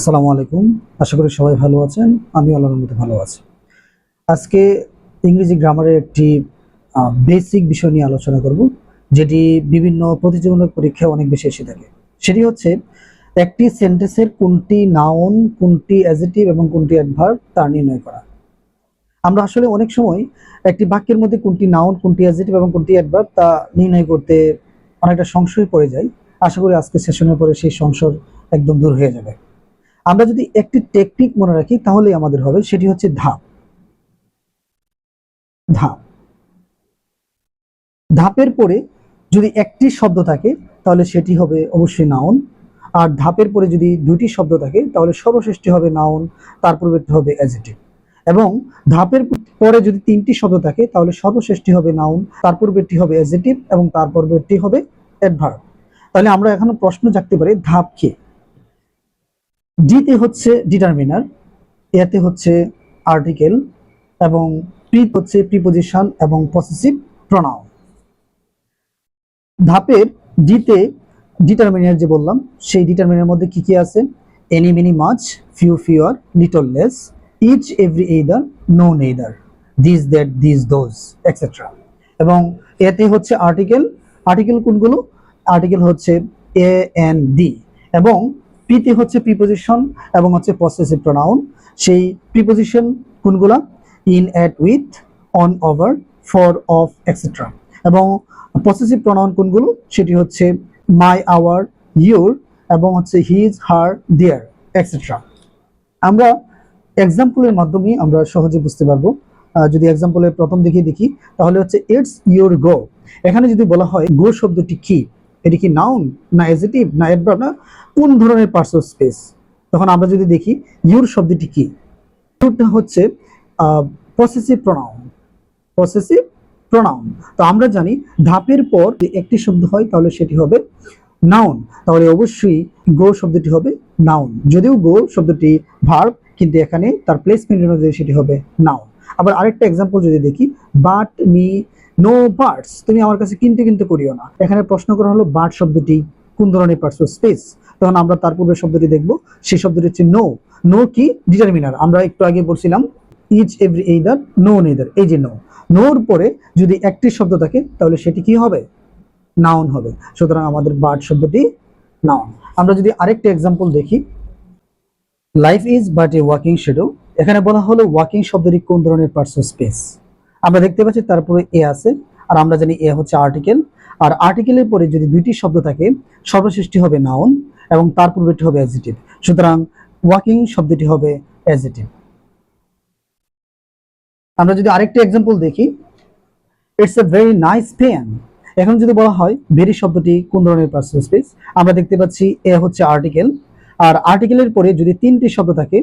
আসসালামু আলাইকুম। আশা করি সবাই ভালো আছেন। আমি আল্লাহর মধ্যে ভালো আছি। আজকে ইংরেজি গ্রামারের একটি বেসিক বিষয় নিয়ে আলোচনা করব, যেটি বিভিন্ন প্রতিযোগিতামূলক পরীক্ষায় অনেক বেশি এসে থাকে। সেটি হচ্ছে, একটি সেন্টেন্সের কোনটি নাউন কোনটি অ্যাজেটিভ এবং কোনটি অ্যাডভার্ব তা নির্ণয় করা। আমরা আসলে অনেক সময় একটি বাক্যের মধ্যে কোনটি নাউন কোনটি অ্যাজেটিভ এবং কোনটি অ্যাডভার্ব তা নির্ণয় করতে অনেকটা সংশয় পড়ে যায়। আশা করি আজকে সেশনের পরে সেই সংশয় একদম দূর হয়ে যাবে। আমরা যদি একটি টেকনিক মনে রাখি, তাহলেই আমাদের হবে, সেটি হচ্ছে ধাপ। ধাপ। ধাপের পরে যদি একটি শব্দ থাকে, তাহলে সেটি হবে অবশ্যই নাউন আর ধাপের পরে যদি দুটি শব্দ থাকে, তাহলে সর্বশ্রেষ্ঠ হবে নাউন তার পূর্বেরটি হবে অ্যাজেটিভ এবং ধাপের পরে যদি তিনটি শব্দ থাকে, তাহলে সর্বশ্রেষ্ঠী হবে নাউন তার পূর্বেরটি হবে অ্যাজেটিভ এবং তার পূর্বেরটি হবে অ্যাডভার্ব তাহলে আমরা এখনও প্রশ্ন জাগতে পারি, ধাপ কি? ডিতে হচ্ছে ডিটারমিনার এতে হচ্ছে আর্টিকেল এবং প্রি হচ্ছে প্রিপোজিশন এবং পসেসিভ প্রনাউন ধাপের ডিতে ডিটারমিনার যে বললাম, সেই ডিটারমিনার মধ্যে কি কি আছে? Any many much few fewer little less each every either no neither this that this those etcetera এবং এতে হচ্ছে আর্টিকেল আর্টিকেল কোনগুলো? আর্টিকেল হচ্ছে এ এন ডি এবং পিতে হচ্ছে প্রিপোজিশন এবং হচ্ছে পসেসিভ প্রোনাউন সেই প্রিপোজিশন কোনগুলা? In at with on over for of etcetera এবং পসেসিভ প্রোনাউন কোনগুলো? সেটি হচ্ছে মাই আওয়ার ইউর এবং হচ্ছে হিজ হার দেয়ার এক্সেট্রা আমরা এক্সাম্পলের মাধ্যমে আমরা সহজে বুঝতে পারব। যদি এক্সাম্পলের প্রথম দিকে দেখি, তাহলে হচ্ছে ইটস ইউর গো এখানে যদি বলা হয় গো শব্দটি কি? এটি কি নাউন না এজেটিভ না অ্যাডভার্ব না কোন ধরনের পার্টস অফ স্পেস তখন আমরা যদি দেখি ইউর শব্দটি কি? ইউরটা হচ্ছে পসেসিভ প্রোনাউন পসেসিভ প্রোনাউন তো আমরা জানি, ধাপের পর যে একটি শব্দ হয়, তাহলে সেটি হবে নাউন তাহলে অবশ্যই গো শব্দটি হবে নাউন যদিও গো শব্দটি ভার্ব কিন্তু এখানে তার প্লেসমেন্ট অনুযায়ী সেটি হবে নাউন আবার আরেকটা এক্সাম্পল যদি দেখি বাট মি নো পার্টস তুমি আমার কাছে কিনতে কিনতে করিও না। এখানে প্রশ্ন করা হলো বার্ড শব্দটি কোন ধরনের পার্টস স্পেস তখন আমরা তার পূর্বে শব্দটি দেখব, সেই শব্দটি হচ্ছে নো নো কি? ডিটারমিনার আমরা একটু আগে বলছিলাম each every either no neither এই যে নো নোর পরে যদি একটি শব্দ থাকে, তাহলে সেটি কি হবে? নাউন হবে। সুতরাং আমাদের বার্ড শব্দটি নাউন আমরা যদি আরেকটা এক্সাম্পল দেখি life is but a walking shadow এখানে বলা হলো ওয়াকিং শব্দটি কোন ধরনের পার্টস অফ স্পেস আমরা দেখতে পাচ্ছি তারপরে এ আছে আর আমরা জানি এ হচ্ছে আর্টিকেল আর আর্টিকেলের পরে যদি দুইটি শব্দ থাকে সর্বশ্রেষ্ঠী হবে নাউন এবং তার পূর্বেটি হবে অ্যাজিটিভ সুতরাং ওয়াকিং শব্দটি হবে অ্যাজিটিভ আমরা যদি আরেকটি এক্সাম্পল দেখি it's a very nice pen এখন যদি বলা হয় ভেরি শব্দটি কোন ধরনের পার্সোনাল স্পেস আমরা দেখতে পাচ্ছি এ হচ্ছে আর্টিকেল আর আর্টিকেলের পরে যদি তিনটি শব্দ থাকে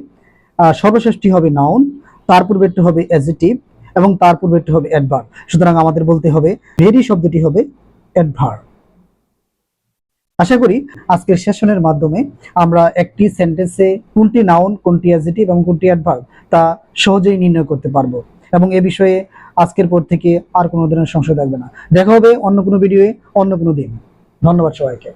আহ, সর্বশ্রেষ্ঠী হবে নাউন তার পূর্বেরটি হবে অ্যাজিটিভ এবং তার পূর্বেরটি হবে অ্যাডভার্ব সুতরাং আমাদের বলতে হবে ভেরি শব্দটি হবে অ্যাডভার্ব আশা করি আজকের সেশনের মাধ্যমে আমরা একটি সেন্টেন্সে কোনটি নাউন কোনটি অ্যাজিটিভ এবং কোনটি অ্যাডভার্ব তা সহজেই নির্ণয় করতে পারব এবং এ বিষয়ে আজকের পর থেকে আর কোনো ধরনের সংশয় থাকবে না। দেখা হবে অন্য কোনো ভিডিওয়ে অন্য কোনো দিন। ধন্যবাদ সবাইকে।